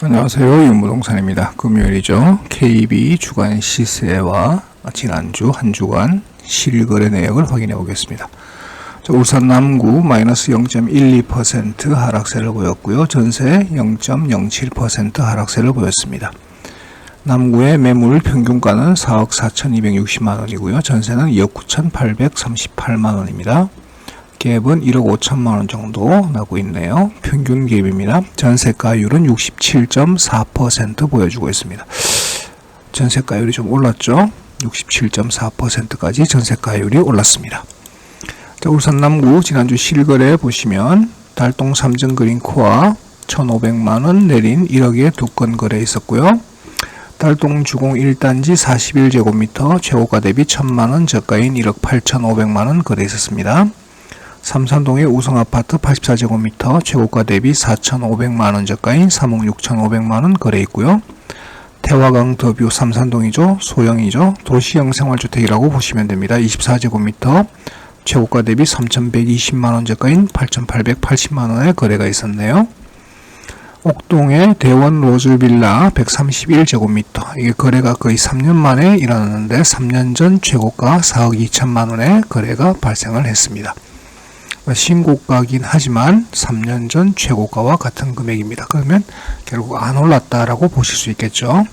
안녕하세요. 윤무동산입니다. 금요일이죠. KB 주간 시세와 지난주 한 주간 실거래 내역을 확인해 보겠습니다. 자, 울산 남구 마이너스 0.12% 하락세를 보였고요. 전세 0.07% 하락세를 보였습니다. 남구의 매물 평균가는 4억 4,260만 원이고요. 전세는 2억 9,838만 원입니다. 갭은 1억 5천만 원 정도 나고 있네요. 평균 갭입니다. 전세가율은 67.4% 보여주고 있습니다. 전세가율이 좀 올랐죠? 67.4%까지 전세가율이 올랐습니다. 자, 울산 남구 지난주 실거래 보시면 달동 삼정 그린 코아 1,500만 원 내린 1억에 두 건 거래 있었고요. 달동 주공 1단지 41제곱미터 최고가 대비 1,000만 원 저가인 1억 8,500만 원 거래 있었습니다. 삼산동의 우성아파트 84제곱미터 최고가 대비 4,500만원 저가인 3억 6,500만원 거래 있고요. 태화강 더뷰 삼산동이죠. 소형이죠. 도시형 생활주택이라고 보시면 됩니다. 24제곱미터 최고가 대비 3,120만원 저가인 8,880만원의 거래가 있었네요. 옥동의 대원 로즈빌라 131제곱미터 이게 거래가 거의 3년 만에 일어났는데 3년 전 최고가 4억 2천만원의 거래가 발생을 했습니다. 신고가긴 하지만 3년 전 최고가와 같은 금액입니다. 그러면 결국 안 올랐다라고 보실 수 있겠죠.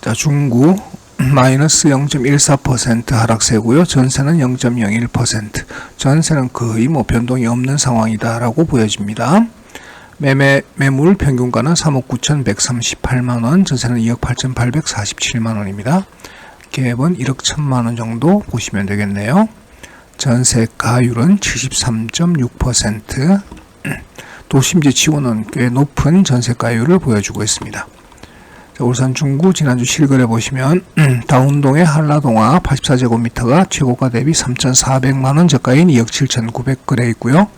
자, 중구 마이너스 0.14% 하락세고요. 전세는 0.01%. 전세는 거의 뭐 변동이 없는 상황이다라고 보여집니다. 매매 매물 평균가는 3억 9,138만 원, 전세는 2억 8,847만 원입니다. 갭은 1억 1천만 원 정도 보시면 되겠네요. 전세가율은 73.6% 도심지 지원은 꽤 높은 전세가율을 보여주고 있습니다. 자, 울산 중구 지난주 실거래 보시면 다운동의 한라동화 84제곱미터가 최고가 대비 3,400만원 저가인 2억 7,900 거래 있고요.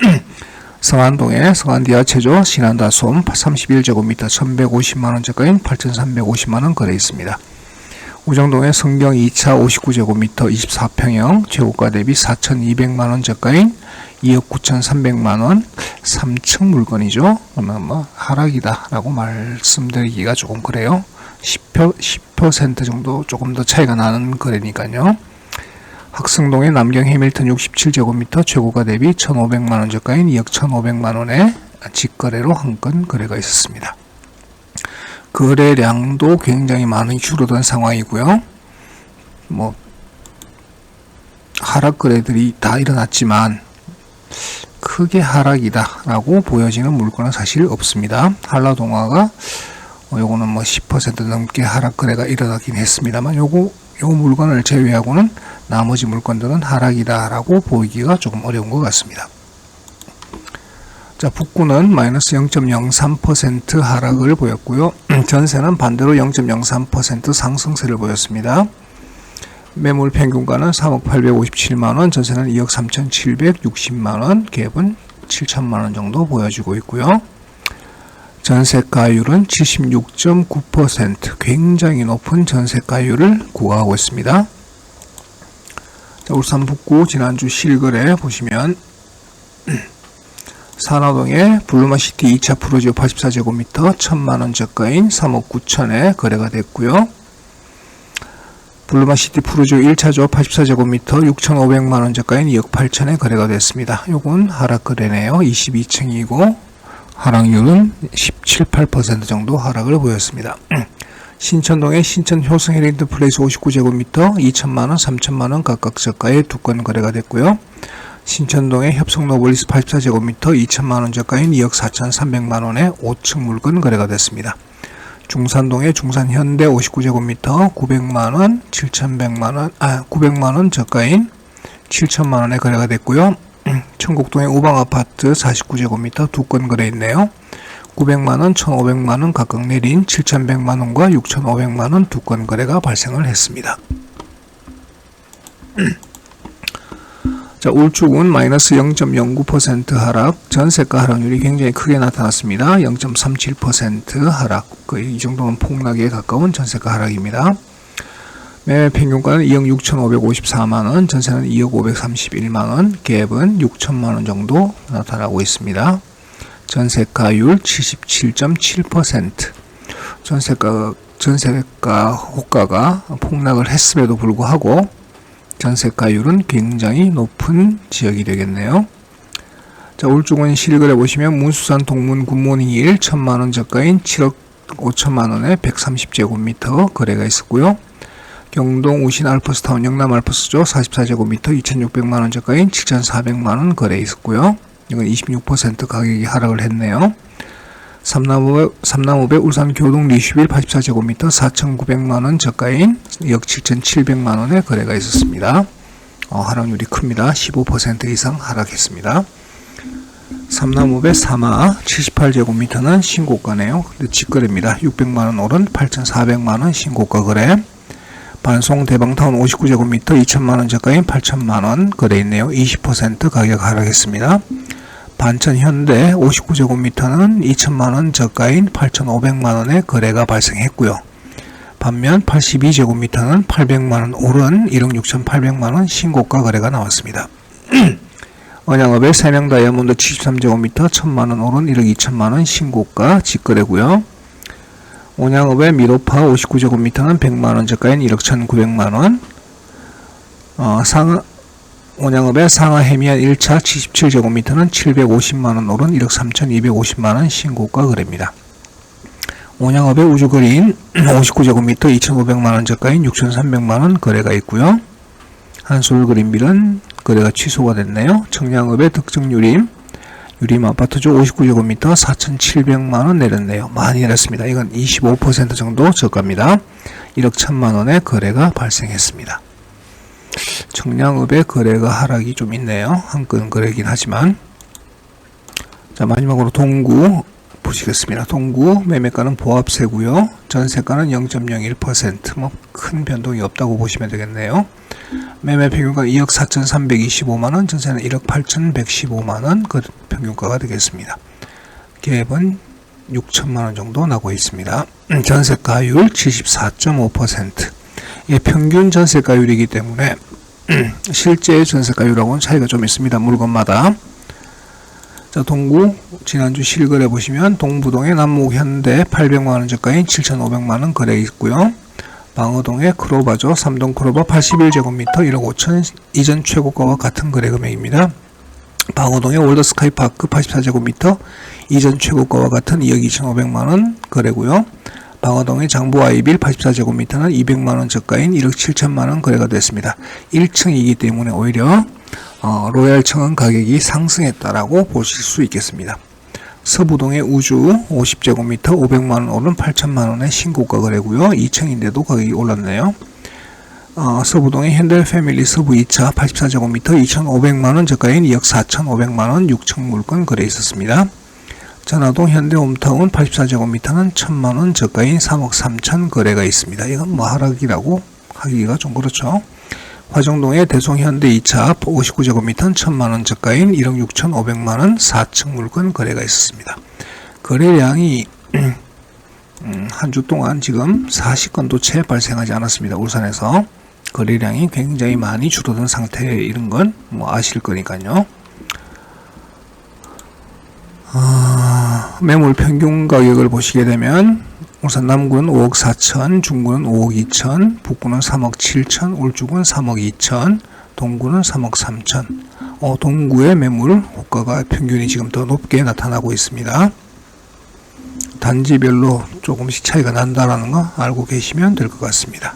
성안동의 성안디아체조 신안다솜 31제곱미터 1,150만원 저가인 8,350만원 거래 있습니다. 우정동의 성경 2차 59제곱미터 24평형 최고가 대비 4,200만원 저가인 2억 9,300만원 3층 물건이죠. 그러면 뭐 하락이다 라고 말씀드리기가 조금 그래요. 10%, 10% 정도 조금 더 차이가 나는 거래니까요. 학성동의 남경 해밀턴 67제곱미터 최고가 대비 1,500만원 저가인 2억 1,500만원의 직거래로 한 건 거래가 있었습니다. 거래량도 굉장히 많이 줄어든 상황이고요. 뭐 하락 거래들이 다 일어났지만 크게 하락이다라고 보여지는 물건은 사실 없습니다. 한라동화가 어, 요거는 뭐 10% 넘게 하락 거래가 일어나긴 했습니다만 요거 요 물건을 제외하고는 나머지 물건들은 하락이다라고 보이기가 조금 어려운 것 같습니다. 자, 북구는 마이너스 0.03% 하락을 보였고요. 전세는 반대로 0.03% 상승세를 보였습니다. 매물 평균가는 3억 857만원, 전세는 2억 3,760만원, 갭은 7천만원 정도 보여주고 있고요. 전세가율은 76.9%, 굉장히 높은 전세가율을 구가하고 있습니다. 자, 울산 북구 지난주 실거래 보시면 산화동의 블루마시티 2차 프로지오 84제곱미터 1000만원 저가인 3억 9천에 거래가 됐고요. 블루마시티 프로지오 1차조 84제곱미터 6,500만원 저가인 2억 8천에 거래가 됐습니다. 요건 하락 거래네요. 22층이고 하락률은 17, 8% 정도 하락을 보였습니다. 신천동의 신천 효성 헤리드 플레이스 59제곱미터 2천만원, 3천만원 각각 저가에 두건 거래가 됐고요. 신천동의 협성노블리스 84제곱미터 2천만원 저가인 2억 4,300만원에 5층 물건 거래가 됐습니다. 중산동의 중산현대 59제곱미터 900만원, 7,100만원, 아, 900만원 저가인 7천만원에 거래가 됐고요. 천국동의 우방아파트 49제곱미터 두 건 거래 있네요. 900만원, 1,500만원 각각 내린 7,100만원과 6,500만원 두 건 거래가 발생을 했습니다. 자, 울주군 마이너스 0.09% 하락, 전세가 하락률이 굉장히 크게 나타났습니다. 0.37% 하락, 거의 이 정도는 폭락에 가까운 전세가 하락입니다. 매매 평균가는 2억 6,554만원, 전세는 2억 531만원, 갭은 6천만원 정도 나타나고 있습니다. 전세가율 77.7%. 전세가, 전세가 호가가 폭락을 했음에도 불구하고 전세가율은 굉장히 높은 지역이 되겠네요. 자, 울주군 실거래 보시면 문수산 동문 1 천만원 저가인 7억 5천만원에 130제곱미터 거래가 있었고요. 경동 우신 알퍼스타운 영남 알퍼스죠. 44제곱미터 2,600만원 저가인 7,400만원 거래 있었고요. 이건 26% 가격이 하락을 했네요. 삼남읍, 삼남읍의 울산 교동 리슈빌 84제곱미터 4,900만원 저가인 역 7,700만원의 거래가 있었습니다. 어, 하락률이 큽니다. 15% 이상 하락했습니다. 삼나무배 사마 78제곱미터는 신고가네요. 근데 직거래입니다. 600만원 오른 8,400만원 신고가 거래. 반송 대방타운 59제곱미터 2천만원 저가인 8천만원 거래 있네요. 20% 가격 하락했습니다. 반천 현대 59제곱미터는 2천만원 저가인 8,500만원의 거래가 발생했고요. 반면 82제곱미터는 800만원 오른 1억 6,800만원 신고가 거래가 나왔습니다. 언양업의 세명 다이아몬드 73제곱미터 1000만원 오른 1억 2천만원 신고가 직거래고요. 온양업의 미로파 59제곱미터는 100만원 저가인 1억 1900만원 어, 상, 온양업의 상하 해미안 1차 77제곱미터는 750만원 오른 1억 3250만원 신고가 거래입니다. 온양업의 우주그린 59제곱미터 2500만원 저가인 6300만원 거래가 있고요. 한솔 그린빌은 거래가 취소가 됐네요. 청량읍의 득정 유림 유림 아파트죠. 59제곱미터 4,700만원 내렸네요. 많이 내렸습니다. 이건 25% 정도 저가입니다. 1억 1천만원의 거래가 발생했습니다. 청량읍의 거래가 하락이 좀 있네요. 한건 거래긴 하지만 자 마지막으로 동구 보시겠습니다. 동구 매매가는 보합세고요. 전세가는 0.01%뭐 큰 변동이 없다고 보시면 되겠네요. 매매 평균가 2억 4,325만원, 전세는 1억 8,115만원 그 평균가가 되겠습니다. 갭은 6천만원 정도 나고 있습니다. 전세가율 74.5%. 예, 평균 전세가율이기 때문에 실제 전세가율하고는 차이가 좀 있습니다. 물건마다. 자, 동구 지난주 실거래 보시면 동부동의 남목 현대 800만 원 저가인 7,500만 원 거래 있고요. 방어동의 크로바죠. 삼동 크로바 81제곱미터 1억 5천 이전 최고가와 같은 거래 금액입니다. 방어동의 월더스카이파크 84제곱미터 이전 최고가와 같은 2억 2,500만 원 거래고요. 방어동의 장부 아이빌 84제곱미터는 200만원 저가인 1억 7천만원 거래가 됐습니다. 1층이기 때문에 오히려 어, 로얄청은 가격이 상승했다라고 보실 수 있겠습니다. 서부동의 우주 50제곱미터 500만원 오른 8천만원의 신고가 거래고요. 2층인데도 가격이 올랐네요. 어, 서부동의 현대 패밀리 서부 2차 84제곱미터 2,500만원 저가인 2억 4,500만원 6층 물건 거래 있었습니다. 전화동 현대 홈타운 84제곱미터는 1,000만원 저가인 3억 3천 거래가 있습니다. 이건 뭐 하락이라고 하기가 좀 그렇죠. 화정동의 대송현대 2차 59제곱미터는 1000만원 저가인 1억 6,500만원 4층 물건 거래가 있었습니다. 거래량이 음, 한주 동안 지금 40건도 채 발생하지 않았습니다. 울산에서 거래량이 굉장히 많이 줄어든 상태에 이런 건 뭐 아실 거니까요. 아, 매물 평균 가격을 보시게 되면 우선 남구는 5억 4천, 중구는 5억 2천, 북구는 3억 7천, 울주군 3억 2천, 동구는 3억 3천. 어, 동구의 매물 호가가 평균이 지금 더 높게 나타나고 있습니다. 단지별로 조금씩 차이가 난다라는 거 알고 계시면 될 것 같습니다.